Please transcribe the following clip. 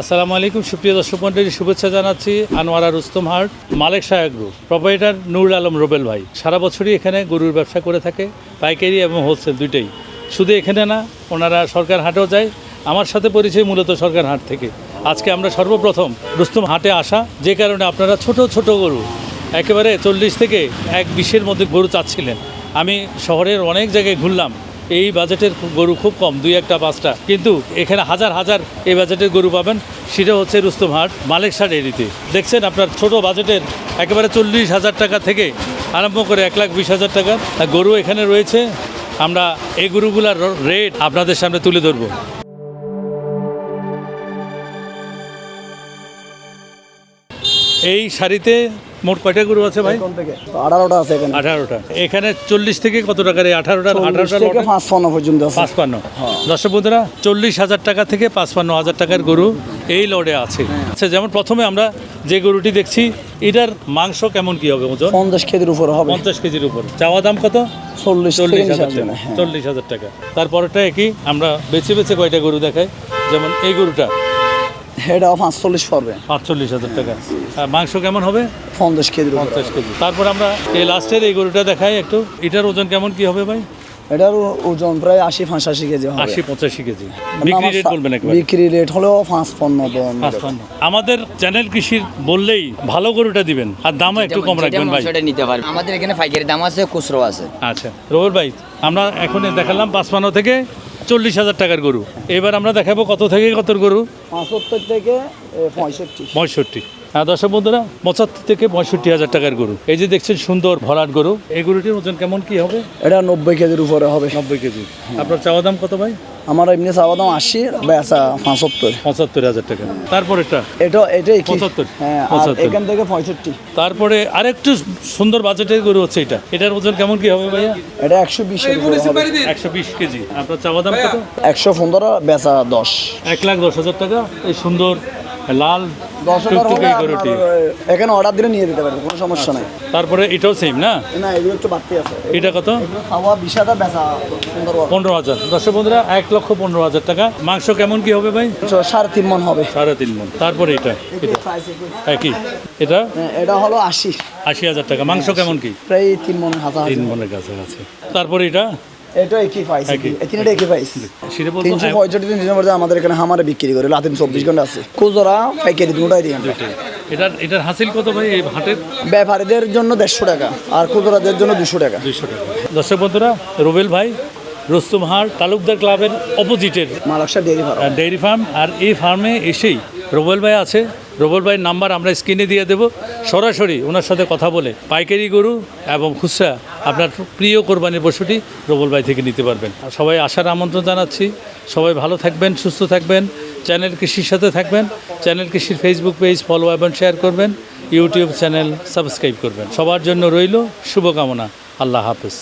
আসসালামু আলাইকুম, সুপ্রিয় দর্শক মন্ডলী শুভেচ্ছা জানাচ্ছি আনোয়ারা রুস্তম হাট, মালেক শাহ গ্রুপ প্রোপাইটার নুরুল আলম রোবেল ভাই। সারা বছরই এখানে গরুর ব্যবসা করে থাকে, পাইকারি এবং হোলসেল দুইটাই। শুধু এখানে না, ওনারা সরকার হাটেও যায়, আমার সাথে পরিচয় মূলত সরকার হাট থেকে। আজকে আমরা সর্বপ্রথম রুস্তম হাটে আসা, যে কারণে আপনারা ছোট ছোট গরু, একেবারে চল্লিশ থেকে এক বিশের মধ্যে গরু চাচ্ছিলেন। আমি শহরের অনেক জায়গায় ঘুরলাম এই বাজেটের গরু খুব কম, দুই একটা, পাঁচটা। কিন্তু এখানে হাজার হাজার এই বাজেটের গরু পাবেন। সেটা হচ্ছে রুস্তমহাট মালিক সার এরিতে। দেখছেন আপনার ছোট বাজেটের একেবারে চল্লিশ হাজার টাকা থেকে আরম্ভ করে এক লাখ বিশ হাজার টাকা। গরু এখানে রয়েছে। আমরা এই গরুগুলার রেট আপনাদের সামনে তুলে ধরবো। এই শাড়িতে মোট কয়টা গরু আছে ভাই? আঠারোটা আছে এখানে। আঠারোটা। এখানে চল্লিশ থেকে কত টাকার এই আঠারোটা আঠারোটা? পাঁচপান্ন পর্যন্ত পাঁচপান্ন। দর্শক বন্ধুরা চল্লিশ হাজার টাকা থেকে পাঁচপান্ন হাজার টাকার গরু এই লড়ে আছে। আচ্ছা যেমন প্রথমে আমরা যে গরুটি দেখছি এটার মাংস কেমন কি হবে ওজন পঞ্চাশ কেজির উপর হবে। পঞ্চাশ কেজির উপর। চাওয়া দাম কত? চল্লিশ চল্লিশ থেকে হাজার টাকা। হ্যাঁ। চল্লিশ হাজার টাকা। তারপরটা একই আমরা বেছে বেছে কয়টা গরু দেখাই। যেমন এই গরুটা এটাও পাঁচচল্লিশ পড়বে। পাঁচচল্লিশ হাজার টাকা। আর মাংস কেমন হবে? পঞ্চাশ উপরে পঞ্চাশ কেজি। তারপর আমরা এই লাস্টের এই গরুটা দেখাই একটু। এটার ওজন কেমন কি হবে ভাই? এটার ওজন প্রায় আশি পঁচাশি কেজি আশি পঁচাশি কেজি। বিক্রি রেট বলবেন বিক্রি রেট হলো পাঁচ পণ্য। আমাদের চ্যানেল কৃষির বললেই ভালো গরুটা দিবেন। আর দামও একটু কম রাখবেন ভাই। সেটা নিতে পারবে আমাদের এখানে পাইকারি দাম আছে খুচরো আছে। আচ্ছা। রবর ভাই আমরা এখন দেখালাম পাঁচপান্ন থেকে চল্লিশ হাজার টাকার গরু। এবার আমরা দেখাবো কত থেকে কত গরু? পঁচাত্তর থেকে পঁয়ষট্টি। পঁয়ষট্টি। হ্যাঁ দর্শক বন্ধুরা পঁচাত্তর থেকে পঁয়ষট্টি হাজার টাকার গরু। এই যে দেখছেন সুন্দর ভরাট গরু এই গরুটির ওজন কেমন কি হবে? এটা নব্বই কেজির উপরে হবে। নব্বই কেজি। আপনার চাওয়া দাম কত ভাই? আমার এমনি চাওয়া দাম আশি বেচা পঁচাত্তর। পঁচাত্তর হাজার টাকা। তারপর এটা এটা এটাই পঁচাত্তর। হ্যাঁ আর এখান থেকে পঁয়ষট্টি। তারপরে আরেকটু সুন্দর বাজেটের গরু হচ্ছে এটা। এটার ওজন কেমন কি হবে ভাইয়া? এটা একশো বিশ একশো বিশ কেজি। আপনার চাওয়া দাম কত? একশো পনেরো বেচা দশ। এক লাখ দশ হাজার টাকা। এই সুন্দর লাল দশ টুকটুকে গরুটি। এখানে অর্ডার দিলে নিয়ে দিতে পারবে কোনো সমস্যা নাই। তারপরে এটাও সেম না? না এগুলো একটু বাড়তি আছে। এটা কত? খাওয়া বিশ হাজার বেচা পনেরো হাজার। দর্শক বন্ধুরা এক লক্ষ পনেরো হাজার টাকা। মাংস কেমন কি হবে ভাই? সাড়ে তিন মন হবে। সাড়ে তিন মন। তারপরে এটা একই। এটা? হ্যাঁ, এটা হলো আশি। আশি হাজার টাকা। মাংস কেমন কি? প্রায় তিন মন হাজার তিন মনের কাছে আছে তারপরে এটা? এটা একই। প্রাইস। তিনটা একই। প্রাইস তিনশো পঁয়ষট্টি তিনশো মধ্যে আমাদের এখানে হামারে বিক্রি করে লাতিন চব্বিশ ঘণ্টা আছে। খুচরা পাইকারি দুটাই দিই এটার এটার হাসিল কত ভাই এই হাটের? ব্যাপারীদের জন্য দেড়শো টাকা আর খুচরাদের জন্য দুশো টাকা। দুইশো টাকা। দর্শক বন্ধুরা রুবেল ভাই রুস্তুমহার তালুকদার ক্লাবের অপোজিটের Malaksa dairy farm. Dairy farm আর এই ফার্মে এসেই রোবেল ভাই আছে। রোবেল ভাইয়ের নাম্বার আমরা স্ক্রিনে দিয়ে দেবো। সরাসরি ওনার সাথে কথা বলে পাইকারি গরু এবং খুচরা আপনার প্রিয় কোরবানির পশুটি রোবেল ভাই থেকে নিতে পারবেন। সবাই আসার আমন্ত্রণ জানাচ্ছি। সবাই ভালো থাকবেন, সুস্থ থাকবেন, চ্যানেল কৃষির সাথে থাকবেন, চ্যানেল কৃষির ফেসবুক পেজ ফলো এবং শেয়ার করবেন ইউটিউব চ্যানেল সাবস্ক্রাইব করবেন। সবার জন্য রইল শুভকামনা। আল্লাহ হাফেজ।